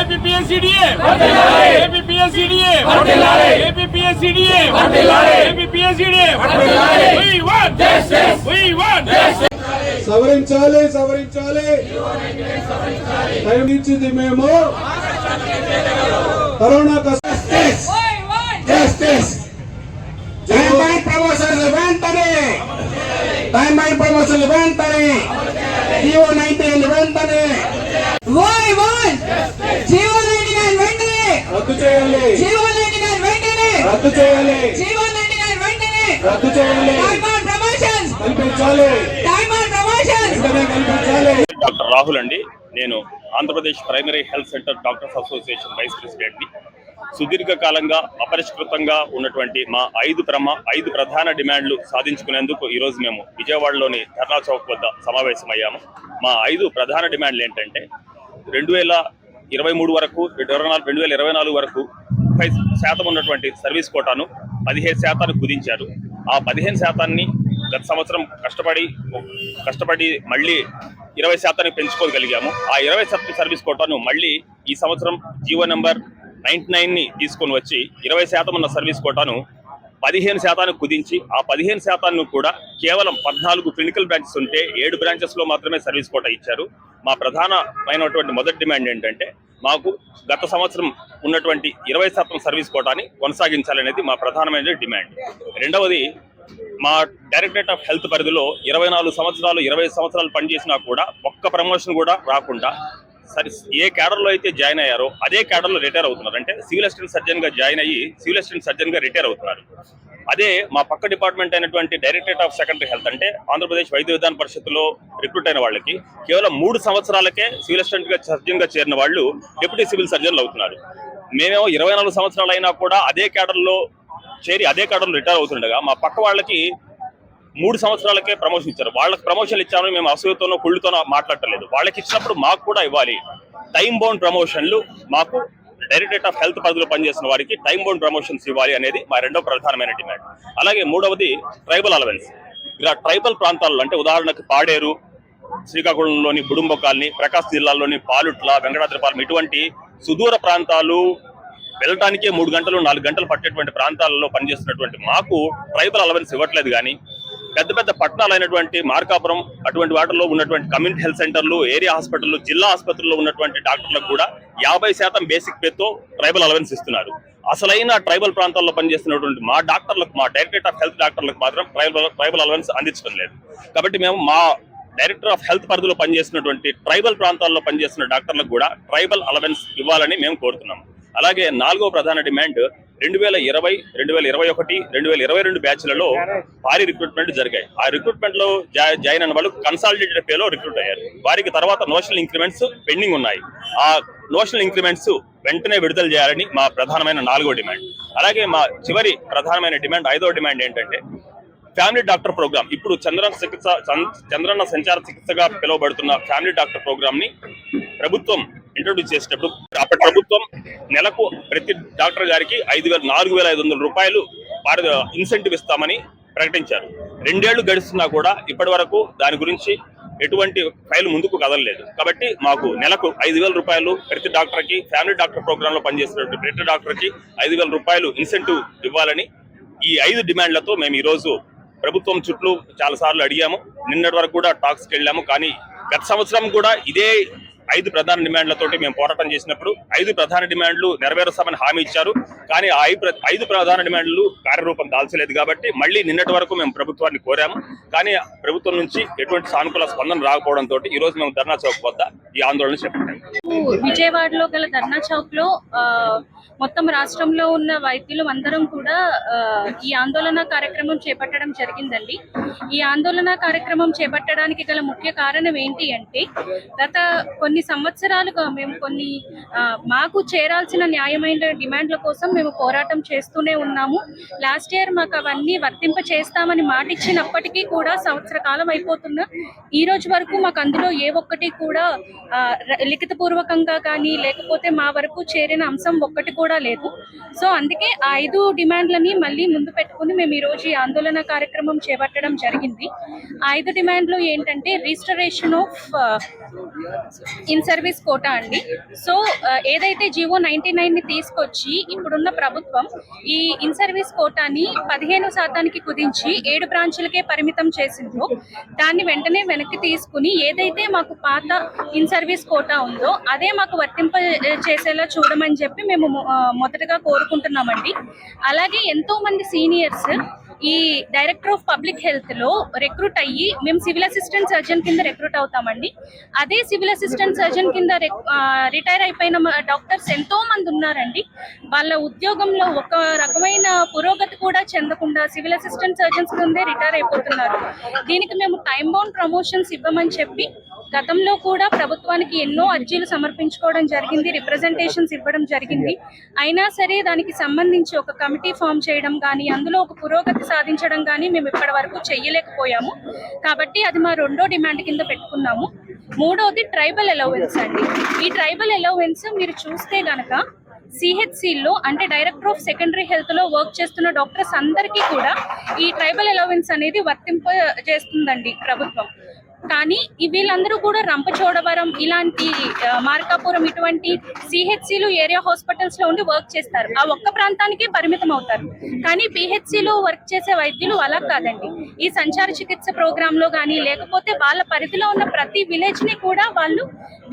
ఏపీఎస్సీడీఏ ఏపీఎస్సీడీఏ ఏపీఎస్సీడీఏ ఏపీఎస్సీడీఏ We want justice. We want justice. సవరించాలి సవరించాలి. Time ఇచ్చింది మేము corona justice justice time by promotion వెంటనే! టైం బై ప్రమోషన్ వెంటనే! జియో నైన్టీన్ వెంటనే వై వన్ జీవో నైన్టీ నైన్ వెంటనే రద్దు చేయాలి జీవో నైన్టీ నైన్ వెంటనే రద్దు చేయాలి జీవో నైన్టీ నైన్ వెంటనే రద్దు చేయాలి టైమ్ ఆన్ ప్రమోషన్స్ కల్పించాలి టైమ్ ఆన్ ప్రమోషన్స్ వెంటనే కల్పించాలి డాక్టర్ రాహుల్ అండి. నేను Andhra Pradesh primary health centre doctors association vice ప్రెసిడెంట్ని. సుదీర్ఘకాలంగా అపరిష్కృతంగా ఉన్నటువంటి మా ఐదు ప్రమ ఐదు ప్రధాన డిమాండ్లు సాధించుకునేందుకు ఈరోజు మేము విజయవాడలోని ధర్నా చౌక్ వద్ద సమావేశమయ్యాము. మా ఐదు ప్రధాన డిమాండ్లు ఏంటంటే రెండు వేల ఇరవై మూడు వరకు ఇరవై నాలుగు రెండు వేల ఇరవై నాలుగు వరకు ముప్పై శాతం ఉన్నటువంటి సర్వీస్ కోటాను పదిహేను శాతానికి కుదించారు. ఆ పదిహేను శాతాన్ని గత సంవత్సరం కష్టపడి కష్టపడి మళ్ళీ ఇరవై శాతానికి పెంచుకోగలిగాము. ఆ ఇరవై శాతం సర్వీస్ కోటాను మళ్ళీ ఈ సంవత్సరం జీవో నెంబర్ నైన్టీ నైన్ని తీసుకొని వచ్చి ఇరవై శాతం ఉన్న సర్వీస్ కోటాను పదిహేను శాతానికి కుదించి ఆ పదిహేను శాతాన్ని కూడా కేవలం పద్నాలుగు క్లినికల్ బ్రాంచెస్ ఉంటే ఏడు బ్రాంచెస్లో మాత్రమే సర్వీస్ కోటా ఇచ్చారు. మా ప్రధానమైనటువంటి మొదటి డిమాండ్ ఏంటంటే మాకు గత సంవత్సరం ఉన్నటువంటి ఇరవై శాతం సర్వీస్ కోటాని కొనసాగించాలనేది మా ప్రధానమైన డిమాండ్. రెండవది మా డైరెక్టరేట్ ఆఫ్ హెల్త్ పరిధిలో ఇరవై నాలుగు సంవత్సరాలు ఇరవై సంవత్సరాలు పనిచేసినా కూడా ఒక్క ప్రమోషన్ కూడా రాకుండా సరి ఏ క్యాడర్లో అయితే జాయిన్ అయ్యారో అదే క్యాడర్లో రిటైర్ అవుతున్నారు. అంటే సివిల్ అసిస్టెంట్ సర్జన్గా జాయిన్ అయ్యి సివిల్ అసిస్టెంట్ సర్జన్గా రిటైర్ అవుతున్నారు. అదే మా పక్క డిపార్ట్మెంట్ అయినటువంటి డైరెక్టరేట్ ఆఫ్ సెకండరీ హెల్త్ అంటే ఆంధ్రప్రదేశ్ వైద్య విధాన పరిషత్తులో రిక్రూట్ అయిన వాళ్ళకి కేవలం మూడు సంవత్సరాలకే సివిల్ అసిస్టెంట్గా సర్జన్గా చేరిన వాళ్ళు డిప్యూటీ సివిల్ సర్జన్లు అవుతున్నారు. మేమేమో ఇరవై నాలుగు సంవత్సరాలు అయినా కూడా అదే క్యాడర్లో చేరి అదే కాడంలో రిటైర్ అవుతుండగా మా పక్క వాళ్ళకి మూడు సంవత్సరాలకే ప్రమోషన్ ఇచ్చారు. వాళ్ళకి ప్రమోషన్లు ఇచ్చామని మేము అసూయతోనో కుళ్ళుతోనో మాట్లాడటలేదు. వాళ్ళకి ఇచ్చినప్పుడు మాకు కూడా ఇవ్వాలి. టైం బౌండ్ ప్రమోషన్లు మాకు డైరెక్టరేట్ ఆఫ్ హెల్త్ పరిధిలో పనిచేసిన వారికి టైం బౌండ్ ప్రమోషన్స్ ఇవ్వాలి అనేది మా రెండో ప్రధానమైన డిమాండ్ అలాగే మూడవది ట్రైబల్ అలవెన్స్ ఇలా ట్రైబల్ ప్రాంతాల్లో అంటే ఉదాహరణకు పాడేరు శ్రీకాకుళంలోని బుడుంబ కాలనీ ప్రకాశ్ జిల్లాలోని పాలుట్ల వెంకటాద్రిపాలెం ఇటువంటి సుదూర ప్రాంతాలు వెళ్ళటానికే మూడు గంటలు నాలుగు గంటలు పట్టేటువంటి ప్రాంతాలలో పనిచేస్తున్నటువంటి మాకు ట్రైబల్ అలవెన్స్ ఇవ్వట్లేదు కానీ పెద్ద పెద్ద పట్టణాలు అయినటువంటి మార్కాపురం అటువంటి వాటిల్లో ఉన్నటువంటి కమ్యూనిటీ హెల్త్ సెంటర్లు ఏరియా హాస్పిటల్ జిల్లా ఆసుపత్రుల్లో ఉన్నటువంటి డాక్టర్లకు కూడా యాభై శాతం బేసిక్ పేతో ట్రైబల్ అలవెన్స్ ఇస్తున్నారు. అసలైన ట్రైబల్ ప్రాంతాల్లో పనిచేస్తున్నటువంటి మా డాక్టర్లకు మా డైరెక్టరేట్ ఆఫ్ హెల్త్ డాక్టర్లకు మాత్రం ట్రైబల్ ట్రైబల్ అలవెన్స్ అందించడం లేదు. కాబట్టి మేము మా డైరెక్టర్ ఆఫ్ హెల్త్ పరిధిలో పనిచేస్తున్నటువంటి ట్రైబల్ ప్రాంతాల్లో పనిచేస్తున్న డాక్టర్లకు కూడా ట్రైబల్ అలవెన్స్ ఇవ్వాలని మేము కోరుతున్నాం. అలాగే నాలుగో ప్రధాన డిమాండ్ రెండు వేల ఇరవై రెండు వేల ఇరవై ఒకటి రెండు వేల ఇరవై రెండు బ్యాచ్లలో భారీ రిక్రూట్మెంట్ జరిగాయి. ఆ రిక్రూట్మెంట్లో జాయిన్ అయిన వాళ్ళు కన్సాలిడేటెడ్ పేలో రిక్రూట్ అయ్యారు. వారికి తర్వాత నోషనల్ ఇంక్రిమెంట్స్ పెండింగ్ ఉన్నాయి. ఆ నోషనల్ ఇంక్రిమెంట్స్ వెంటనే విడుదల చేయాలని మా ప్రధానమైన నాలుగో డిమాండ్. అలాగే మా చివరి ప్రధానమైన డిమాండ్ ఐదో డిమాండ్ ఏంటంటే ఫ్యామిలీ డాక్టర్ ప్రోగ్రామ్. ఇప్పుడు చంద్రన్న చికిత్స చంద్రన్న సంచార చికిత్సగా పిలువబడుతున్న ఫ్యామిలీ డాక్టర్ ప్రోగ్రామ్ని ప్రభుత్వం ఇంట్రొడ్యూస్ చేసేటప్పుడు అప్పటి ప్రభుత్వం నెలకు ప్రతి డాక్టర్ గారికి ఐదు వేల నాలుగు వేల ఐదు వందల రూపాయలు ఇన్సెంటివ్ ఇస్తామని ప్రకటించారు. రెండేళ్ళు గడుస్తున్నా కూడా ఇప్పటి వరకు దాని గురించి ఎటువంటి ఫైల్ ముందుకు కదలలేదు. కాబట్టి మాకు నెలకు ఐదు వేల రూపాయలు ప్రతి డాక్టర్కి ఫ్యామిలీ డాక్టర్ ప్రోగ్రాంలో పనిచేసినటువంటి ప్రతి డాక్టర్కి ఐదు వేల రూపాయలు ఇన్సెంటివ్ ఇవ్వాలని ఈ ఐదు డిమాండ్లతో మేము ఈరోజు ప్రభుత్వం చుట్టూ చాలా సార్లు అడిగాము. నిన్నటి వరకు కూడా టాక్స్కి వెళ్ళాము. కానీ గత సంవత్సరం కూడా ఇదే ఐదు ప్రధాన డిమాండ్లతోటి మేము పోరాటం చేసినప్పుడు ఐదు ప్రధాన డిమాండ్లు నెరవేరుస్తామని హామీ ఇచ్చారు. కానీ ఆ ఐదు ఐదు ప్రధాన డిమాండ్లు కార్యరూపం దాల్చలేదు కాబట్టి మళ్ళీ నిన్నటి వరకు మేము ప్రభుత్వాన్ని కోరాము. కానీ ప్రభుత్వం నుంచి ఎటువంటి సానుకూల స్పందన రాకపోవడంతో ఈ రోజు మేము ధర్నా చౌక్ వద్ద ఈ ఆందోళన చేపట్టాము. విజయవాడలో గల ధర్నా చౌక్లో ఆ, మొత్తం రాష్ట్రంలో ఉన్న వైద్యులు అందరం కూడా ఈ ఆందోళన కార్యక్రమం చేపట్టడం జరిగిందండి. ఈ ఆందోళన కార్యక్రమం చేపట్టడానికి గల ముఖ్య కారణం ఏంటి అంటే గత కొన్ని సంవత్సరాలుగా మేము కొన్ని మాకు చేరాల్సిన న్యాయమైన డిమాండ్ల కోసం మేము పోరాటం చేస్తూనే ఉన్నాము. లాస్ట్ ఇయర్ మాకు అవన్నీ వర్తింప చేస్తామని మాట ఇచ్చినప్పటికీ కూడా సంవత్సర కాలం అయిపోతున్న ఈ రోజు వరకు మాకు అందులో ఏ ఒక్కటి కూడా లిఖిత ర- కానీ లేకపోతే మా వరకు చేరిన అంశం ఒక్కటి కూడా లేదు. సో అందుకే ఆ ఐదు డిమాండ్లని మళ్ళీ ముందు పెట్టుకుని మేము ఈరోజు ఈ ఆందోళన కార్యక్రమం చేపట్టడం జరిగింది. ఆ ఐదు డిమాండ్లు ఏంటంటే registration of in service quota అండి. సో ఏదైతే జివో నైన్టీ నైన్ని తీసుకొచ్చి ఇప్పుడున్న ప్రభుత్వం ఈ ఇన్ సర్వీస్ కోటాని పదిహేను శాతానికి కుదించి ఏడు బ్రాంచులకే పరిమితం చేసిందో దాన్ని వెంటనే వెనక్కి తీసుకుని ఏదైతే మాకు పాత ఇన్ సర్వీస్ కోటా ఉందో అదే మాకు వర్తింప చేసేలా చూడమని చెప్పి మేము మొదటగా కోరుకుంటున్నామండి. అలాగే ఎంతో మంది సీనియర్స్ ఈ డైరెక్టర్ ఆఫ్ పబ్లిక్ హెల్త్లో రిక్రూట్ అయ్యి మేము సివిల్ అసిస్టెంట్ సర్జన్ కింద రిక్రూట్ అవుతామండి. అదే సివిల్ అసిస్టెంట్ సర్జన్ కింద రిటైర్ అయిపోయిన డాక్టర్స్ ఎంతో మంది ఉన్నారండి. వాళ్ళ ఉద్యోగంలో ఒక రకమైన పురోగతి కూడా చెందకుండా సివిల్ అసిస్టెంట్ సర్జన్స్ ముందే రిటైర్ అయిపోతున్నారు. దీనికి మేము టైం బౌండ్ ప్రమోషన్స్ ఇవ్వమని చెప్పి గతంలో కూడా ప్రభుత్వానికి ఎన్నో అర్జీలు సమర్పించుకోవడం జరిగింది రిప్రజెంటేషన్స్ ఇవ్వడం జరిగింది. అయినా సరే దానికి సంబంధించి ఒక కమిటీ ఫామ్ చేయడం కానీ అందులో ఒక పురోగతి సాధించడం కానీ మేము ఇప్పటి వరకు చెయ్యలేకపోయాము. కాబట్టి అది మా రెండో డిమాండ్ కింద పెట్టుకున్నాము. మూడవది ట్రైబల్ అలౌవెన్స్ అండి. ఈ ట్రైబల్ అలౌవెన్స్ మీరు చూస్తే గనక సిహెచ్సిలో అంటే డైరెక్టర్ ఆఫ్ సెకండరీ హెల్త్లో వర్క్ చేస్తున్న డాక్టర్స్ అందరికీ కూడా ఈ ట్రైబల్ అలౌవెన్స్ అనేది వర్తింప చేస్తుందండి ప్రభుత్వం. కానీ వీళ్ళందరూ కూడా రంపచోడవరం ఇలాంటి మార్కాపురం ఇటువంటి సిహెచ్సిలు ఏరియా హాస్పిటల్స్లో ఉండి వర్క్ చేస్తారు. ఆ ఒక్క ప్రాంతానికే పరిమితం అవుతారు. కానీ పిహెచ్సిలో లో వర్క్ చేసే వైద్యులు అలా కాదండి. ఈ సంచార చికిత్స ప్రోగ్రామ్లో కానీ లేకపోతే వాళ్ళ పరిధిలో ఉన్న ప్రతి విలేజ్ని కూడా వాళ్ళు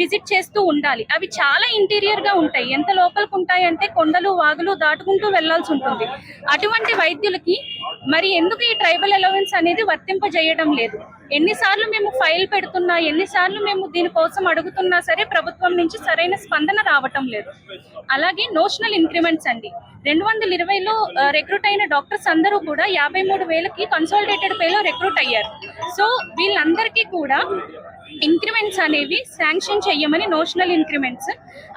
విజిట్ చేస్తూ ఉండాలి. అవి చాలా ఇంటీరియర్గా ఉంటాయి. ఎంత లోపలికి ఉంటాయి అంటే కొండలు వాగులు దాటుకుంటూ వెళ్ళాల్సి ఉంటుంది. అటువంటి వైద్యులకి మరి ఎందుకు ఈ ట్రైబల్ అలవెన్స్ అనేది వర్తింపజేయడం లేదు? ఎన్నిసార్లు మేము ఫైల్ పెడుతున్నా ఎన్నిసార్లు మేము దీనికోసం అడుగుతున్నా సరే ప్రభుత్వం నుంచి సరైన స్పందన రావటం లేదు. అలాగే నోషనల్ ఇంక్రిమెంట్స్ అండి. రెండు వందల ఇరవైలో రిక్రూట్ అయిన డాక్టర్స్ అందరూ కూడా యాభై మూడు వేలకి కన్సాలిడేటెడ్ పేలో రిక్రూట్ అయ్యారు. సో వీళ్ళందరికీ కూడా ఇంక్రిమెంట్స్ అనేవి శాంక్షన్ చేయమని నోషనల్ ఇంక్రిమెంట్స్.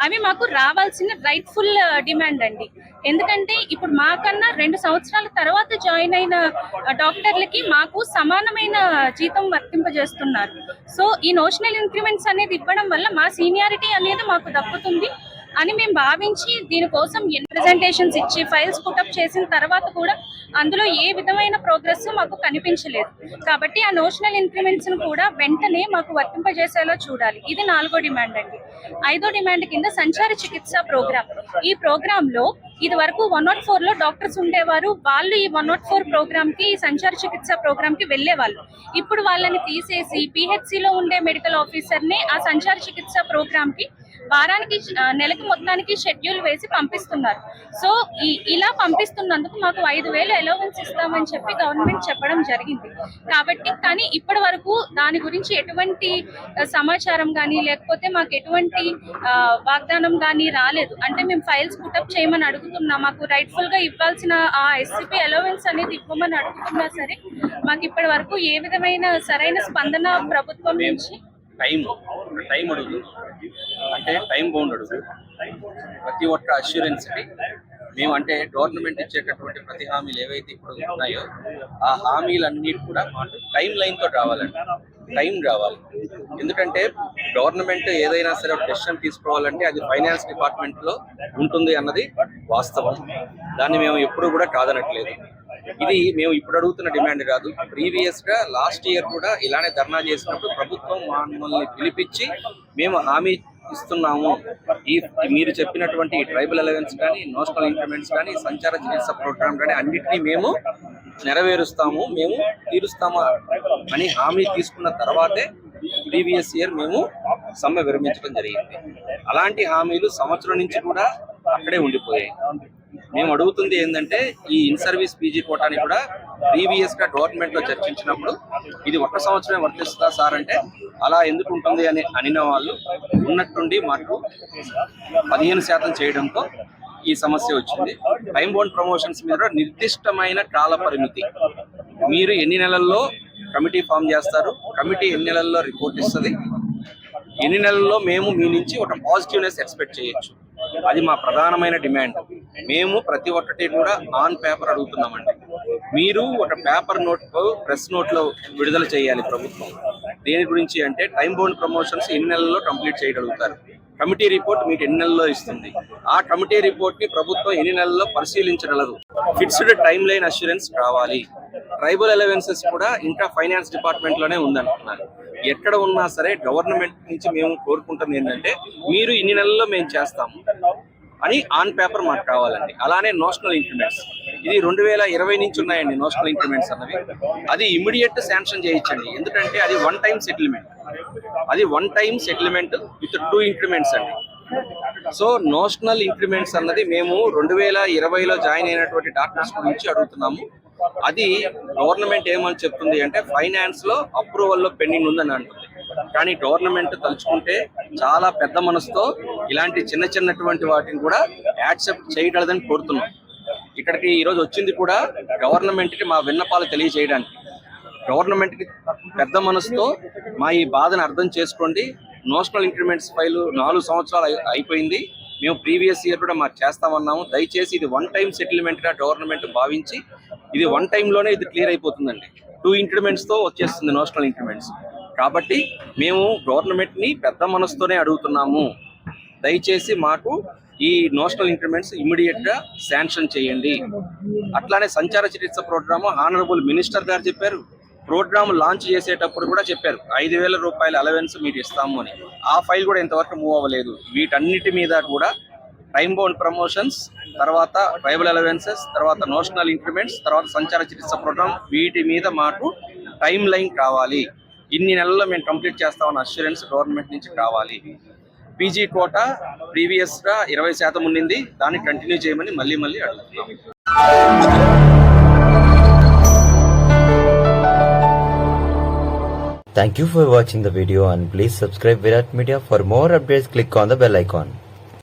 అవి మాకు రావాల్సిన రైట్ఫుల్ డిమాండ్ uh, అండి. ఎందుకంటే ఇప్పుడు మాకన్నా రెండు సంవత్సరాల తర్వాత జాయిన్ అయిన uh, డాక్టర్లకి మాకు సమానమైన జీతం వర్తింపజేస్తున్నారు. సో ఈ నోషనల్ ఇంక్రిమెంట్స్ అనేది ఇవ్వడం వల్ల మా సీనియారిటీ అనేది మాకు దక్కుతుంది. అని మేము భావించి దీనికోసం ప్రెజెంటేషన్స్ ఇచ్చి ఫైల్స్ పుటప్ చేసిన తర్వాత కూడా అందులో ఏ విధమైన ప్రోగ్రెస్ మాకు కనిపించలేదు. కాబట్టి ఆ నోషనల్ ఇంక్రిమెంట్స్ కూడా వెంటనే మాకు వర్తింపజేసేలా చూడాలి. ఇది నాలుగో డిమాండ్ అండి. ఐదో డిమాండ్ కింద సంచార చికిత్స ప్రోగ్రామ్ ఈ ప్రోగ్రామ్లో ఇది వరకు వన్ నాట్ ఫోర్లో డాక్టర్స్ ఉండేవారు. వాళ్ళు ఈ వన్ నాట్ ఫోర్ ప్రోగ్రామ్కి ఈ సంచార చికిత్స ప్రోగ్రామ్కి వెళ్ళేవాళ్ళు. ఇప్పుడు వాళ్ళని తీసేసి పిహెచ్సిలో లో ఉండే మెడికల్ ఆఫీసర్ని ఆ సంచార చికిత్స ప్రోగ్రామ్కి వారానికి నెలకి మొత్తానికి షెడ్యూల్ వేసి పంపిస్తున్నారు. సో ఇలా పంపిస్తున్నందుకు మాకు ఐదు వేలు అలవెన్స్ ఇస్తామని చెప్పి గవర్నమెంట్ చెప్పడం జరిగింది. కాబట్టి కానీ ఇప్పటి వరకు దాని గురించి ఎటువంటి సమాచారం కానీ లేకపోతే మాకు ఎటువంటి వాగ్దానం కానీ రాలేదు. అంటే మేము ఫైల్స్ పుటప్ చేయమని అడుగుతున్నాం మాకు రైట్ఫుల్గా ఇవ్వాల్సిన ఆ ఎస్సిపి అలవెన్స్ అనేది ఇవ్వమని అడుగుతున్నా సరే మాకు ఇప్పటి వరకు ఏ విధమైన సరైన స్పందన ప్రభుత్వం నుంచి టైం టైం అడుగు. అంటే టైం బౌండ్ అడుగు. ప్రతి ఒక్క అష్యూరెన్స్ మేము అంటే గవర్నమెంట్ ఇచ్చేటటువంటి ప్రతి హామీలు ఏవైతే ఇప్పుడు ఉన్నాయో ఆ హామీలన్నీ కూడా మాకు టైం లైన్తో రావాలండి. టైం రావాలి. ఎందుకంటే గవర్నమెంట్ ఏదైనా సరే ఒక డెసిషన్ తీసుకోవాలంటే అది ఫైనాన్స్ డిపార్ట్మెంట్లో ఉంటుంది అన్నది వాస్తవం. దాన్ని మేము ఎప్పుడు కూడా కాదనట్లేదు. ఇది మేము ఇప్పుడు అడుగుతున్న డిమాండ్ కాదు. ప్రీవియస్గా లాస్ట్ ఇయర్ కూడా ఇలానే ధర్నా చేసినప్పుడు ప్రభుత్వం మమ్మల్ని పిలిపించి మేము హామీ ఇస్తున్నాము. ఈ మీరు చెప్పినటువంటి ట్రైబల్ అలవెన్స్ కానీ నోషనల్ ఇంక్రిమెంట్స్ కానీ సంచార చికిత్స ప్రోగ్రామ్ కానీ అన్నిటినీ మేము నెరవేరుస్తాము మేము తీరుస్తామా అని హామీ తీసుకున్న తర్వాతే ప్రీవియస్ ఇయర్ మేము సమ్మె విరమించడం జరిగింది. అలాంటి హామీలు సంవత్సరం నుంచి కూడా అక్కడే ఉండిపోయాయి. మేము అడుగుతుంది ఏంటంటే ఈ ఇన్ సర్వీస్ పీజీ కోటాని కూడా ప్రీవియస్గా గవర్నమెంట్లో చర్చించినప్పుడు ఇది ఒక్క సంవత్సరమే వర్తిస్తుందా సార్ అంటే అలా ఎందుకు ఉంటుంది అని అనిన వాళ్ళు ఉన్నట్టుండి మాకు పదిహేను శాతం చేయడంతో ఈ సమస్య వచ్చింది. టైం బౌండ్ ప్రమోషన్స్ మీద నిర్దిష్టమైన కాల పరిమితి. మీరు ఎన్ని నెలల్లో కమిటీ ఫామ్ చేస్తారు కమిటీ ఎన్ని నెలల్లో రిపోర్ట్ ఇస్తుంది ఎన్ని నెలల్లో మేము మీ నుంచి ఒక పాజిటివ్నెస్ ఎక్స్పెక్ట్ చేయొచ్చు. అది మా ప్రధానమైన డిమాండ్. మేము ప్రతి ఒక్కటి కూడా ఆన్ పేపర్ అడుగుతున్నామండి. మీరు ఒక పేపర్ నోట్ ప్రెస్ నోట్లో విడుదల చేయాలి ప్రభుత్వం. దేని గురించి అంటే టైం బౌండ్ ప్రమోషన్స్ ఎన్ని నెలల్లో కంప్లీట్ చేయగలుగుతారు. కమిటీ రిపోర్ట్ మీకు ఎన్ని నెలల్లో ఇస్తుంది? ఆ కమిటీ రిపోర్ట్ని ప్రభుత్వం ఎన్ని నెలల్లో పరిశీలించగలదు? ఫిక్స్డ్ టైం లైన్ అష్యూరెన్స్ కావాలి. ట్రైబల్ అలవెన్సెస్ కూడా ఇంకా ఫైనాన్స్ డిపార్ట్మెంట్లోనే ఉందంటున్నారు ఎక్కడ ఉన్నా సరే గవర్నమెంట్ నుంచి మేము కోరుకుంటుంది ఏంటంటే మీరు ఇన్ని నెలల్లో మేము చేస్తాము. అని ఆన్ పేపర్ మాకు కావాలండి. అలానే నోషనల్ ఇంక్రిమెంట్స్ ఇది రెండు వేల ఇరవై నుంచి ఉన్నాయండి నోషనల్ ఇంక్రిమెంట్స్ అన్నవి. అది ఇమీడియట్ శాంక్షన్ చేయించండి. ఎందుకంటే అది వన్ టైం సెటిల్మెంట్ అది one time settlement with two increments అండి. సో నోషనల్ ఇంక్రిమెంట్స్ అన్నది మేము రెండు వేల ఇరవైలో జాయిన్ అయినటువంటి డాక్టర్స్ గురించి అడుగుతున్నాము. అది గవర్నమెంట్ ఏమని చెప్తుంది అంటే ఫైనాన్స్లో అప్రూవల్లో పెండింగ్ ఉందని అంటుంది. కానీ గవర్నమెంట్ తలుచుకుంటే చాలా పెద్ద మనసుతో ఇలాంటి చిన్న చిన్నటువంటి వాటిని కూడా యాక్సెప్ట్ చేయగలదని కోరుతున్నాం. ఇక్కడికి ఈ రోజు వచ్చింది కూడా గవర్నమెంట్కి మా విన్నపాలు తెలియజేయడానికి. గవర్నమెంట్కి పెద్ద మనసుతో మా ఈ బాధను అర్థం చేసుకోండి. నోషనల్ ఇంక్రిమెంట్స్ ఫైల్ నాలుగు సంవత్సరాలు అయిపోయింది. మేము ప్రీవియస్ ఇయర్ కూడా మాకు చేస్తామన్నాము. దయచేసి ఇది వన్ టైం సెటిల్మెంట్గా గవర్నమెంట్ భావించి ఇది వన్లోనే ఇది క్లియర్ అయిపోతుందండి. టూ ఇంక్రిమెంట్స్తో వచ్చేస్తుంది నోషనల్ ఇంక్రిమెంట్స్. కాబట్టి మేము గవర్నమెంట్ని పెద్ద మనసుతోనే అడుగుతున్నాము. దయచేసి మాకు ఈ నోషనల్ ఇంక్రిమెంట్స్ ఇమీడియట్గా శాంక్షన్ చేయండి. అట్లానే సంచార చికిత్స ప్రోగ్రాము హానరబుల్ మినిస్టర్ గారు చెప్పారు. ప్రోగ్రామ్ లాంచ్ చేసేటప్పుడు కూడా చెప్పారు. ఐదు వేల రూపాయల అలవెన్స్ మీకు ఇస్తాము అని. ఆ ఫైల్ కూడా ఇంతవరకు మూవ్ అవ్వలేదు. వీటన్నిటి మీద కూడా టైం బౌండ్ ప్రమోషన్స్ తర్వాత ట్రైబల్ అలవెన్సెస్ తర్వాత నోషనల్ ఇంక్రిమెంట్స్ తర్వాత సంచార చికిత్స ప్రోగ్రామ్ వీటి మీద మాకు టైం లైన్ కావాలి. ఇన్ని నెలల్లో మేము కంప్లీట్ చేస్తామన్న అష్యూరెన్స్ గవర్నమెంట్ నుంచి కావాలి పీజీ కోట ప్రీవియస్గా ఇరవై శాతం ఉండింది దాన్ని కంటిన్యూ చేయమని మళ్ళీ మళ్ళీ అడుగుతున్నాం Thank you for watching the video and please subscribe Virat Media for more updates click on the bell icon.